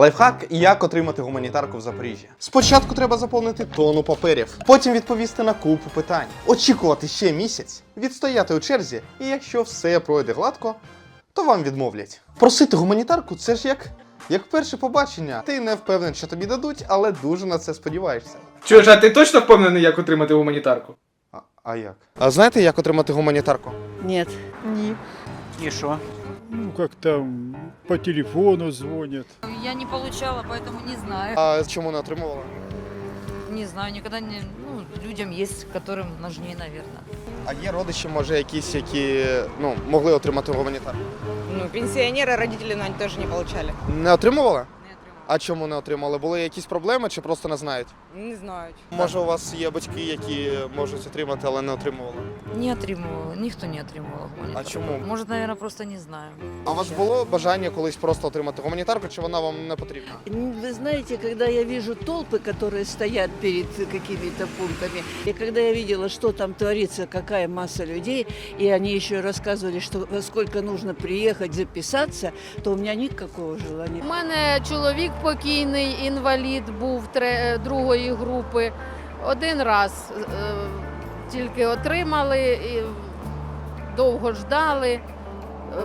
Лайфхак, як отримати гуманітарку в Запоріжжі. Спочатку треба заповнити тонну паперів, потім відповісти на купу питань, очікувати ще місяць, відстояти у черзі, і якщо все пройде гладко, то вам відмовлять. Просити гуманітарку це ж як, як перше побачення. Ти не впевнений, що тобі дадуть, але дуже на це сподіваєшся. Чуєш, а ти точно впевнений, як отримати гуманітарку? А, а як? А знаєте, як отримати гуманітарку? Нет. Ні. И что? Ну, как там по телефону звонят. Я не получала, поэтому не знаю. А чому не отримувала? Не знаю, никогда не... Ну, людям есть, которым нужнее, наверное. А є родичі, може, якісь, які ну, могли отримати гуманітарку? Ну, пенсионеры, родители, но они тоже не получали. Не отримувала? Не отримала. А чому не отримали? Були якісь проблеми чи просто не знають? Не знаю. Може, у вас є батьки, які можуть отримати, але не отримували. Не отримувала, ніхто не отримував гуманітарку. А чому? Может, наверное, просто не знаю. А у вас було бажання колись просто отримати гуманітарку, чи вона вам не потрібна? Вы знаете, когда я вижу толпы, которые стоят перед какими-то пунктами, и когда я видела, что там творится, какая масса людей, и они еще рассказывали, что во сколько нужно приехать, записаться, то у меня никакого желания. У мене чоловік покійний, інвалід був тре- другої групи. Один раз е, тільки отримали, і довго ждали.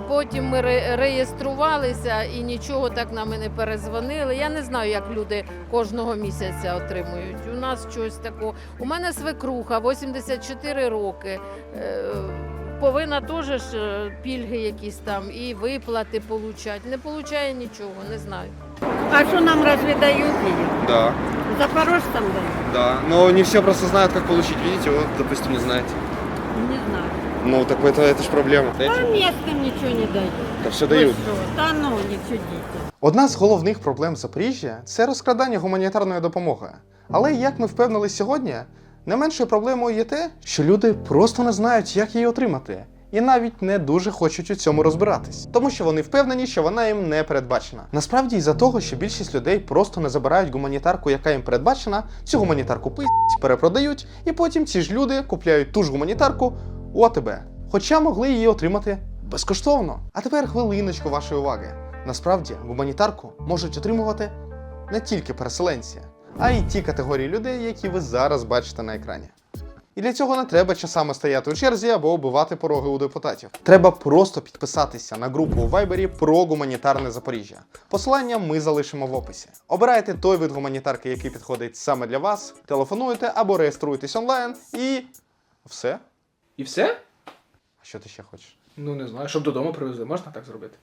Потім ми реєструвалися і нічого так нам і не перезвонили. Я не знаю, як люди кожного місяця отримують. У нас щось такого. У мене свекруха 84 роки. Е, Повинна теж е, пільги якісь там і виплати получать. Не получає нічого, не знаю. А что нам разве дают ее? Да, Запорожцам дают? да. Но не все просто знают, как получить. Видите, вот, допустим, не знаете. Не знаю. Ну, так это, это же проблема. А местным ничего не дают. Да все Вы что? Да ну, не чудите. Одна з головних проблем Запоріжжя це розкрадання гуманітарної допомоги. Але як ми впевнили сьогодні, не меншою проблемою є те, що люди просто не знають, як її отримати, і навіть не дуже хочуть у цьому розбиратись, тому що вони впевнені, що вона їм не передбачена. Насправді, із-за того, що більшість людей просто не забирають гуманітарку, яка їм передбачена, цю гуманітарку пиздять, перепродають, і потім ці ж люди купляють ту ж гуманітарку у АТБ. Хоча могли її отримати безкоштовно. А тепер хвилиночку вашої уваги. Насправді гуманітарку можуть отримувати не тільки переселенці, а й ті категорії людей, які ви зараз бачите на екрані. І для цього не треба часами стояти у черзі або оббивати пороги у депутатів. Треба просто підписатися на групу у Вайбері про гуманітарне Запоріжжя. Посилання ми залишимо в описі. Обирайте той вид гуманітарки, який підходить саме для вас, телефонуєте або реєструєтесь онлайн, і все. І все? А що ти ще хочеш? Ну не знаю, щоб додому привезли, можна так зробити?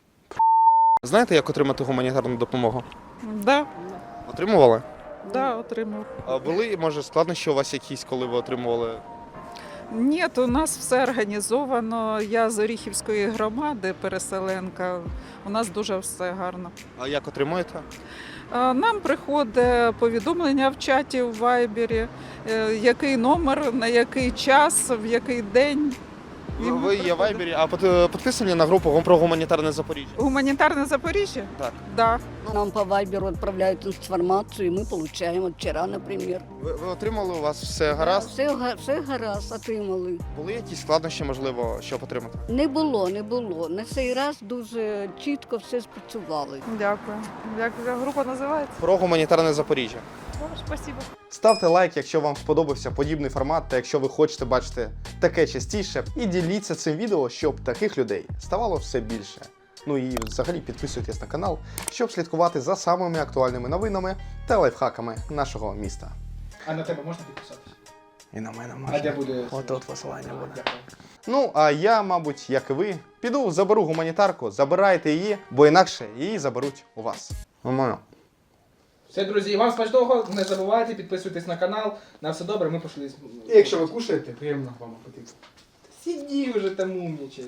Знаєте, як отримати гуманітарну допомогу? Да, Отримували? Да, отримав. А були, може, складнощі у вас якісь, коли ви отримували? Ні, у нас все організовано. Я з Оріхівської громади, переселенка. У нас дуже все гарно. А як отримуєте? Нам приходить повідомлення в чаті в Вайбері, е, який номер, на який час, в який день. І Ви, є в. Вайбері, а під- підписані на групу про гуманітарне Запоріжжя? Гуманітарне Запоріжжя? Так. Да. Нам по Вайберу отправляют информацию, и мы получаем. Вот вчера, например. Ви, ви отримали, у вас все гаразд? Все, га- все гаразд отримали. Були якісь складнощі, можливо, щоб отримати? Не було, не було. На цей раз дуже чітко все спрацювали. Дякую. Як група називається? Про гуманітарне Запоріжжя. Спасибо. Ставте лайк, якщо вам сподобався подібний формат, та якщо ви хочете бачити таке частіше. І діліться цим відео, щоб таких людей ставало все більше. Ну і взагалі підписуйтесь на канал, щоб слідкувати за самими актуальними новинами та лайфхаками нашого міста. А на тебе можна підписатися? І на мене А де буде? Отут посилання буде. Ну, а я, мабуть, як і ви, піду заберу гуманітарку, забирайте її, бо інакше її заберуть у вас. Нормально. Все, друзі, вам смачного, не забувайте, підписуйтесь на канал. На все добре, ми пішли. І якщо ви кушаєте, приємно вам апетиту. Сиді вже там умнічай.